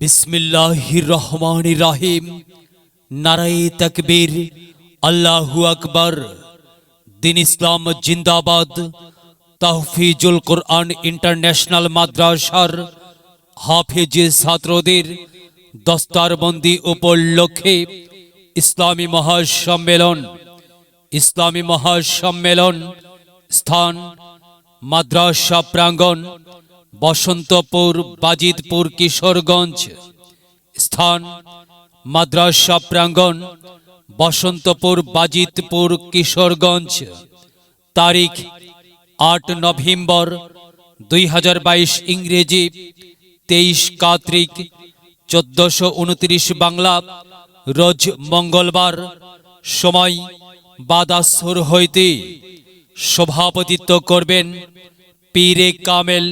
বিসমিল্লাহির রহমান রাহিম নারায়ে তাকবীর। আল্লাহু আকবার। দিন ইসলাম জিন্দাবাদ। তাহফিজুল কোরআন ইন্টারন্যাশনাল মাদ্রাসার হাফেজ ছাত্রদের দস্তারবন্দি উপলক্ষে ইসলামী মহাসম্মেলন। ইসলামী মহাসম্মেলন স্থান মাদ্রাসা প্রাঙ্গণ বসন্তপুর, বাজিতপুর, কিশোরগঞ্জ, স্থান, মাদ্রাসা প্রাঙ্গণ, বসন্তপুর, বাজিতপুর, কিশোরগঞ্জ। তারিখ, আট নভেম্বর দুই হাজার বাইশ ইংরেজি, তেইশ কার্তিক, চোদ্দশো উনত্রিশ বাংলা। রোজ মঙ্গলবার, সময় বাদাসুর হইতে। সভাপতিত্ব করবেন পীরে কামেল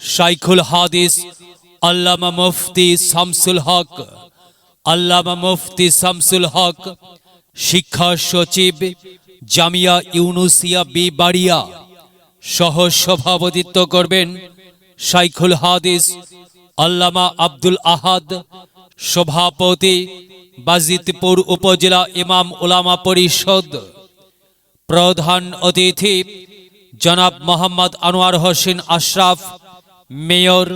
শাইখুল হাদিস, আল্লামা মুফতি শামসুল হক, আল্লামা মুফতি শামসুল হক, শিক্ষা সচিব জামিয়া ইউনুসিয়া বি বাড়িয়া সহ সভাপতিত্ব করবেন শাইখুল হাদিস, আল্লামা আব্দুল আহাদ, সভাপতি বাজিতপুর উপজেলা ইমাম উলামা পরিষদ। প্রধান অতিথি জনাব মোহাম্মদ আনোয়ার হোসেন আশরাফ মেয়র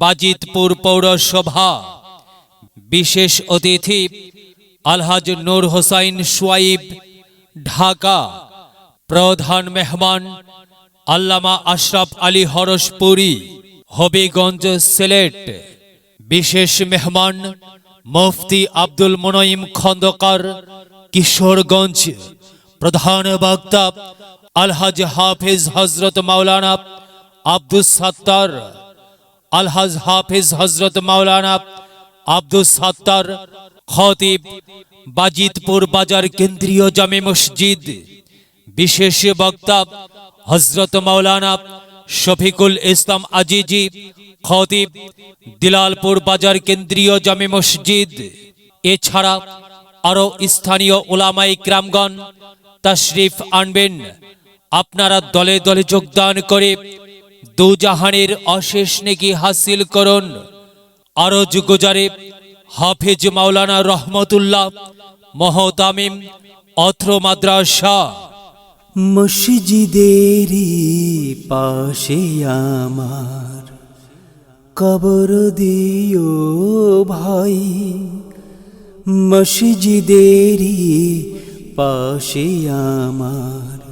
বাজিতপুর পৌরসভা। বিশেষ অতিথি আলহাজ নূর হোসাইন সোয়াইব, ঢাকা। প্রধান মেহমান আল্লামা আশরাফ আলী হরসপুরি, হবিগঞ্জ সিলেট। বিশেষ মেহমান মুফতি আব্দুল মোনঈম খন্দকার, কিশোরগঞ্জ। প্রধান বক্তা আলহাজ হাফিজ হজরত মাওলানা আব্দুস সাত্তার, আলহাজ হাফিজ হজরত মাওলানা আব্দুস সাত্তার, খতিব বাজিতপুর বাজার কেন্দ্রীয় জামে মসজিদ, বিশেষ বক্তা হজরত মাওলানা শফিকুল ইসলাম আজিজি, খতিব দিলালপুর বাজার কেন্দ্রীয় জামে মসজিদ। এছাড়া আরও স্থানীয় ওলামাই গ্রামগণ তশরিফ আনবেন। আপনারা দলে দলে যোগদান করে দুজাহানের অশেষ নেকি হাসিল করুন। আরও যুগজারে হাফেজ মাওলানা রহমতুল্লাহ মহতামিম অত্র মাদ্রাসা। মসজিদেরই পাশে আমার কবর দিও ভাই। মসজিদেরই পাশে আমার